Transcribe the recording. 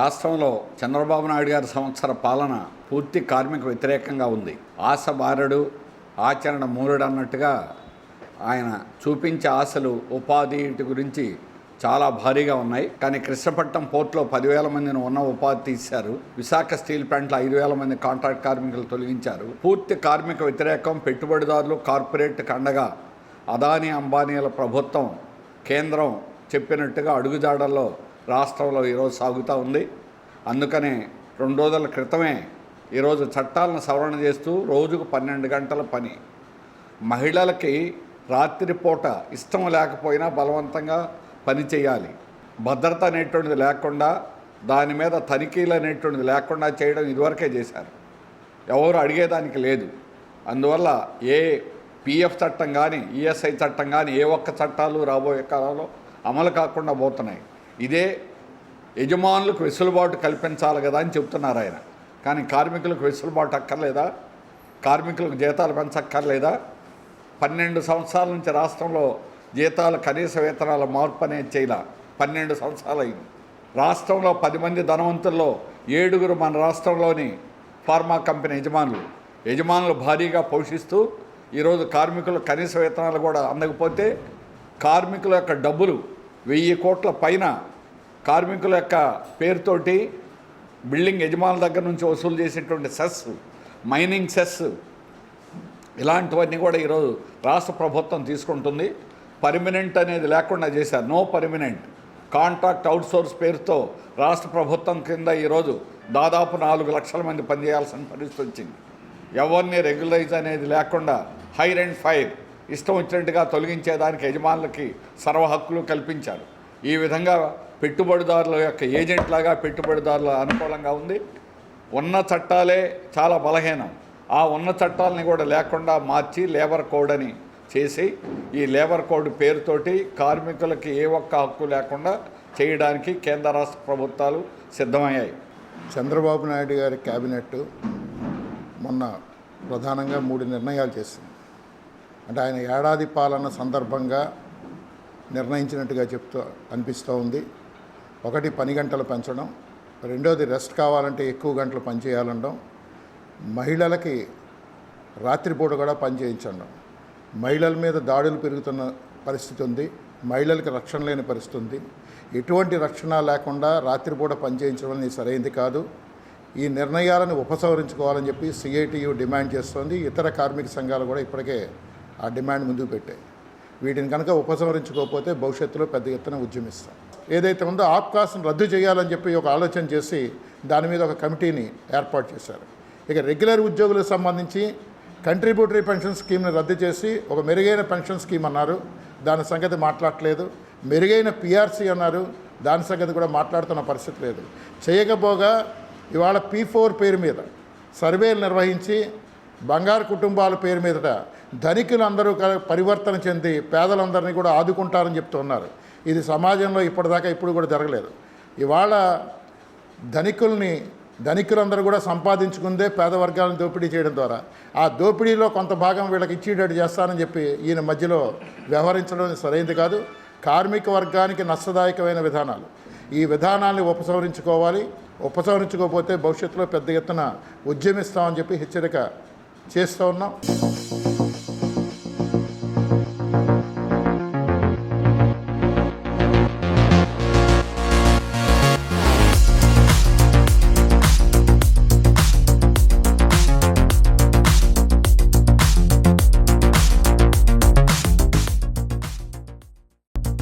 రాష్ట్రంలో చంద్రబాబు నాయుడు గారి సంవత్సర పాలన పూర్తి కార్మిక వ్యతిరేకంగా ఉంది. ఆశ బారడు ఆచరణ మూరుడు అన్నట్టుగా ఆయన చూపించే ఆశలు ఉపాధి వీటి గురించి చాలా భారీగా ఉన్నాయి. కానీ కృష్ణపట్నం పోర్టులో పదివేల మందిని ఉన్న ఉపాధి తీశారు. విశాఖ స్టీల్ ప్లాంట్లో ఐదు వేల మంది కాంట్రాక్ట్ కార్మికులు తొలగించారు. పూర్తి కార్మిక వ్యతిరేకం పెట్టుబడిదారులు కార్పొరేట్ కండగా అదానీ అంబానీల ప్రభుత్వం కేంద్రం చెప్పినట్టుగా అడుగుజాడల్లో రాష్ట్రంలో ఈరోజు సాగుతూ ఉంది. అందుకనే రెండు రోజుల క్రితమే ఈరోజు చట్టాలను సవరణ చేస్తూ రోజుకు పన్నెండు గంటల పని. మహిళలకి రాత్రిపూట ఇష్టం లేకపోయినా బలవంతంగా పని చేయాలి. భద్రత అనేటువంటిది లేకుండా దాని మీద తనిఖీలు అనేటువంటిది లేకుండా చేయడం ఇదివరకే చేశారు. ఎవరు అడిగేదానికి లేదు. అందువల్ల ఏ పిఎఫ్ చట్టం కానీ ఈఎస్ఐ చట్టం కానీ ఏ ఒక్క చట్టాలు రాబోయే కాలంలో అమలు కాకుండా పోతున్నాయి. ఇదే యజమానులకు వెసులుబాటు కల్పించాలి కదా అని చెప్తున్నారు ఆయన. కానీ కార్మికులకు వెసులుబాటు అక్కర్లేదా? కార్మికులకు జీతాలు పెంచక్కర్లేదా? పన్నెండు సంవత్సరాల నుంచి రాష్ట్రంలో జీతాలు కనీస వేతనాల మార్పు అనేది చేయాల. పన్నెండు సంవత్సరాలు అయింది రాష్ట్రంలో పది మంది ధనవంతుల్లో ఏడుగురు మన రాష్ట్రంలోని ఫార్మా కంపెనీ యజమానులు. యజమానులు భారీగా పోషిస్తూ ఈరోజు కార్మికులు కనీస వేతనాలు కూడా అందకపోతే కార్మికుల యొక్క డబ్బులు వెయ్యి కోట్ల పైన కార్మికుల యొక్క పేరుతోటి బిల్డింగ్ యజమానుల దగ్గర నుంచి వసూలు చేసేటువంటి సెస్ మైనింగ్ సెస్ ఇలాంటివన్నీ కూడా ఈరోజు రాష్ట్ర ప్రభుత్వం తీసుకుంటుంది. పర్మినెంట్ అనేది లేకుండా చేశారు. No permanent. కాంట్రాక్ట్ అవుట్సోర్స్ పేరుతో రాష్ట్ర ప్రభుత్వం కింద ఈరోజు దాదాపు నాలుగు లక్షల మంది పనిచేయాల్సిన పరిస్థితి వచ్చింది. ఎవరిని రెగ్యులైజ్ అనేది లేకుండా హైర్ అండ్ ఫైర్ ఇష్టం వచ్చినట్టుగా తొలగించేదానికి యజమానులకి సర్వ హక్కులు కల్పించారు. ఈ విధంగా పెట్టుబడిదారుల యొక్క ఏజెంట్ లాగా పెట్టుబడిదారుల అనుకూలంగా ఉంది. ఉన్న చట్టాలే చాలా బలహీనం. ఆ ఉన్న చట్టాలని కూడా లేకుండా మార్చి లేబర్ కోడ్ అని చేసి ఈ లేబర్ కోడ్ పేరుతోటి కార్మికులకి ఏ ఒక్క హక్కు లేకుండా చేయడానికి కేంద్ర రాష్ట్ర ప్రభుత్వాలు సిద్ధమయ్యాయి. చంద్రబాబు నాయుడు గారి క్యాబినెట్ మొన్న ప్రధానంగా మూడు నిర్ణయాలు చేసింది. అంటే ఆయన ఏడాది పాలన సందర్భంగా నిర్ణయించినట్టుగా చెప్తూ అనిపిస్తూ ఉంది. ఒకటి పని గంటలు పెంచడం రెండోది రెస్ట్ కావాలంటే ఎక్కువ గంటలు పనిచేయాలనడం మహిళలకి రాత్రిపూట కూడా పనిచేయించడం మహిళల మీద దాడులు పెరుగుతున్న పరిస్థితి ఉంది మహిళలకు రక్షణ లేని పరిస్థితి ఉంది. ఎటువంటి రక్షణ లేకుండా రాత్రిపూట పనిచేయించడం అనేది సరైనది కాదు. ఈ నిర్ణయాలను ఉపసంహరించుకోవాలని చెప్పి సిఐటియు డిమాండ్ చేస్తోంది. ఇతర కార్మిక సంఘాలు కూడా ఇప్పటికే ఆ డిమాండ్ ముందుకు పెట్టాయి. వీటిని కనుక ఉపసంహరించుకోకపోతే భవిష్యత్తులో పెద్ద ఎత్తున ఉద్యమిస్తాం. ఏదైతే ఉందో ఆప్కాస్ట్ను రద్దు చేయాలని చెప్పి ఒక ఆలోచన చేసి దాని మీద ఒక కమిటీని ఏర్పాటు చేశారు. ఇక రెగ్యులర్ ఉద్యోగులకు సంబంధించి కంట్రిబ్యూటరీ పెన్షన్ స్కీమ్ని రద్దు చేసి ఒక మెరుగైన పెన్షన్ స్కీమ్ అన్నారు. దాని సంగతి మాట్లాడలేదు మెరుగైన పిఆర్సీ అన్నారు. దాని సంగతి కూడా మాట్లాడుతున్న పరిస్థితి లేదు. చేయకపోగా ఇవాళ పీ ఫోర్ పేరు మీద సర్వేలు నిర్వహించి బంగారు కుటుంబాల పేరు మీదట ధనికులందరూ క- పరివర్తన చెంది పేదలందరినీ కూడా ఆదుకుంటారని చెప్తున్నారు. ఇది సమాజంలో ఇప్పటిదాకా ఇప్పుడు కూడా జరగలేదు. ఇవాళ ధనికుల్ని ధనికులందరూ కూడా సంపాదించుకుందే పేద వర్గాలను దోపిడీ చేయడం ద్వారా. ఆ దోపిడీలో కొంత భాగం వీళ్ళకి ఇచ్చేటట్టు చేస్తానని చెప్పి ఈయన మధ్యలో వ్యవహరించడం సరైనది కాదు. కార్మిక వర్గానికి నష్టదాయకమైన విధానాలు. ఈ విధానాన్ని ఉపసంహరించుకోవాలి. ఉపసంహరించుకోకపోతే భవిష్యత్తులో పెద్ద ఎత్తున ఉద్యమిస్తామని చెప్పి హెచ్చరిక చేస్తూ ఉన్నాం.